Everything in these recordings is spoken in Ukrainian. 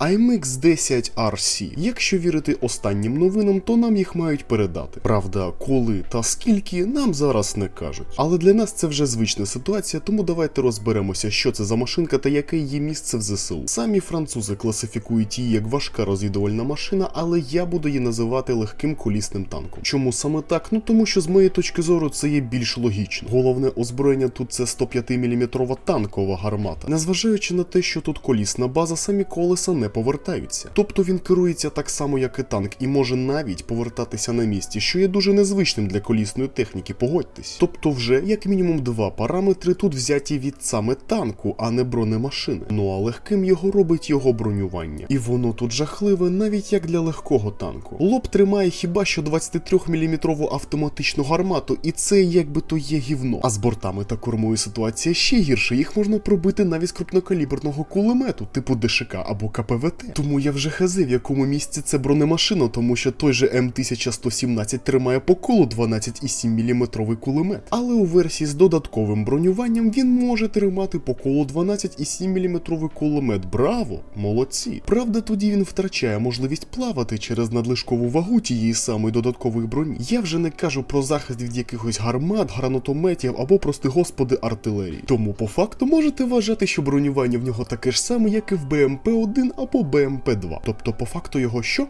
IMX 10 RC. Якщо вірити останнім новинам, то нам їх мають передати. Правда, коли та скільки нам зараз не кажуть. Але для нас це вже звична ситуація, тому давайте розберемося, що це за машинка та яке її місце в ЗСУ. Самі французи класифікують її як важка розвідувальна машина, але я буду її називати легким колісним танком. Чому саме так? Ну тому що з моєї точки зору це є більш логічно. Головне озброєння тут це 105 мм танкова гармата, незважаючи на те, що тут колісна база, самі колеса не повертаються. Тобто він керується так само, як і танк, і може навіть повертатися на місці, що є дуже незвичним для колісної техніки, погодьтесь. Тобто, вже як мінімум два параметри тут взяті від саме танку, а не бронемашини. Ну а легким його робить його бронювання. І воно тут жахливе, навіть як для легкого танку. Лоб тримає хіба що 23 мм автоматичну гармату, і це якби то є гівно. А з бортами та кормою ситуація ще гірше. Їх можна пробити навіть з крупнокаліберного кулемету, типу ДШК або КПВТ. Тому я вже хази, в якому місці це бронемашина, тому що той же М1117 тримає по колу 12,7 мм кулемет. Але у версії з додатковим бронюванням він може тримати по колу 12,7 мм кулемет. Браво! Молодці! Правда, тоді він втрачає можливість плавати через надлишкову вагу тієї самої додаткової броні. Я вже не кажу про захист від якихось гармат, гранатометів або, прости господи, артилерії. Тому по факту можете вважати, що бронювання в нього таке ж саме, як і в БМП-1 або БМП-2. Тобто, по факту його що?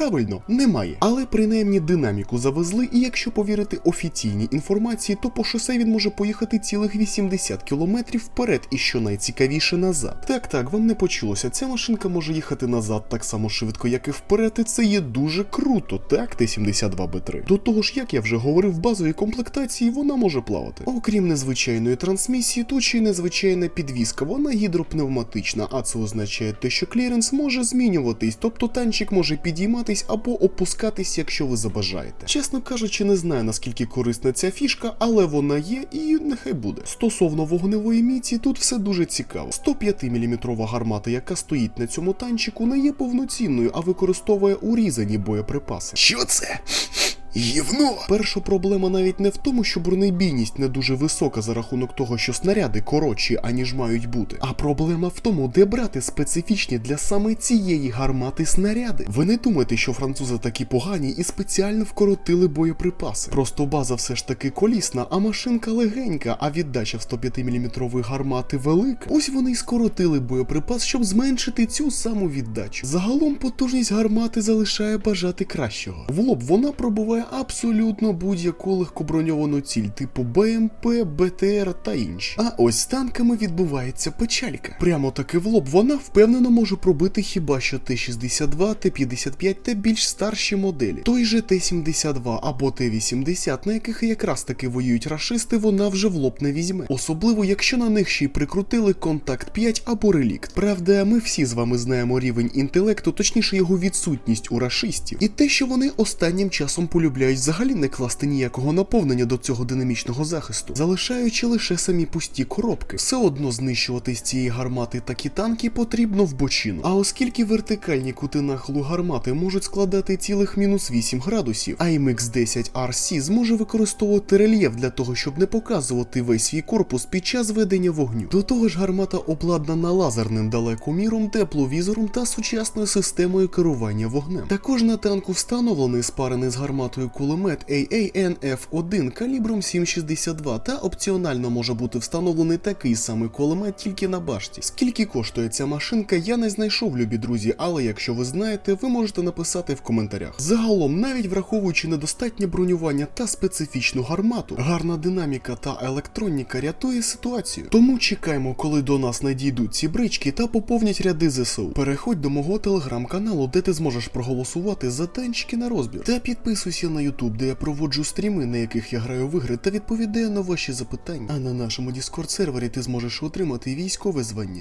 Правильно, немає. Але принаймні динаміку завезли, і якщо повірити офіційній інформації, то по шосе він може поїхати цілих 80 кілометрів вперед, і що найцікавіше назад. Так, так, вам не почулося. Ця машинка може їхати назад так само швидко, як і вперед, і це є дуже круто, так, Т-72Б3. До того ж, як я вже говорив, в базовій комплектації вона може плавати. Окрім незвичайної трансмісії, тут ще й незвичайна підвіска, вона гідропневматична, а це означає те, що кліренс може змінюватись, тобто танчик може підійматись або опускатись, якщо ви забажаєте. Чесно кажучи, не знаю наскільки корисна ця фішка, але вона є і нехай буде. Стосовно вогневої міці, тут все дуже цікаво. 105 мм гармата, яка стоїть на цьому танчику, не є повноцінною, а використовує урізані боєприпаси. Що це? Гівно! Перша проблема навіть не в тому, що бронебійність не дуже висока за рахунок того, що снаряди коротші, аніж мають бути. А проблема в тому, де брати специфічні для саме цієї гармати снаряди. Ви не думаєте, що французи такі погані і спеціально вкоротили боєприпаси. Просто база все ж таки колісна, а машинка легенька, а віддача в 105 мм гармати велика. Ось вони й скоротили боєприпас, щоб зменшити цю саму віддачу. Загалом потужність гармати залишає бажати кращого. В лоб вона пробуває абсолютно будь-яку легкоброньовану ціль, типу БМП, БТР та інші. А ось з танками відбувається печалька. Прямо таки в лоб вона впевнено може пробити хіба що Т-62, Т-55 та більш старші моделі. Той же Т-72 або Т-80, на яких якраз таки воюють рашисти, вона вже в лоб не візьме. Особливо, якщо на них ще й прикрутили контакт 5 або релікт. Правда, ми всі з вами знаємо рівень інтелекту, точніше його відсутність у рашистів, і те, що вони останнім часом полюбляють взагалі не класти ніякого наповнення до цього динамічного захисту, залишаючи лише самі пусті коробки. Все одно знищувати з цієї гармати такі танки потрібно в бочину. А оскільки вертикальні кути нахилу гармати можуть складати цілих мінус 8 градусів, а IMX 10 RC зможе використовувати рельєф для того, щоб не показувати весь свій корпус під час ведення вогню. До того ж, гармата обладнана лазерним далекоміром, тепловізором та сучасною системою керування вогнем. Також на танку встановлений спарений з гарматою кулемет AANF1 калібром 7,62 та опціонально може бути встановлений такий самий кулемет тільки на башті. Скільки коштує ця машинка, я не знайшов, любі друзі, але якщо ви знаєте, ви можете написати в коментарях. Загалом, навіть враховуючи недостатнє бронювання та специфічну гармату, гарна динаміка та електроніка рятує ситуацію. Тому чекаємо, коли до нас надійдуть ці брички та поповнять ряди ЗСУ. Переходь до мого телеграм-каналу, де ти зможеш проголосувати за танчики на розбір. Та підписуйся на YouTube, де я проводжу стріми, на яких я граю в ігри та відповідаю на ваші запитання. А на нашому Discord сервері ти зможеш отримати військове звання.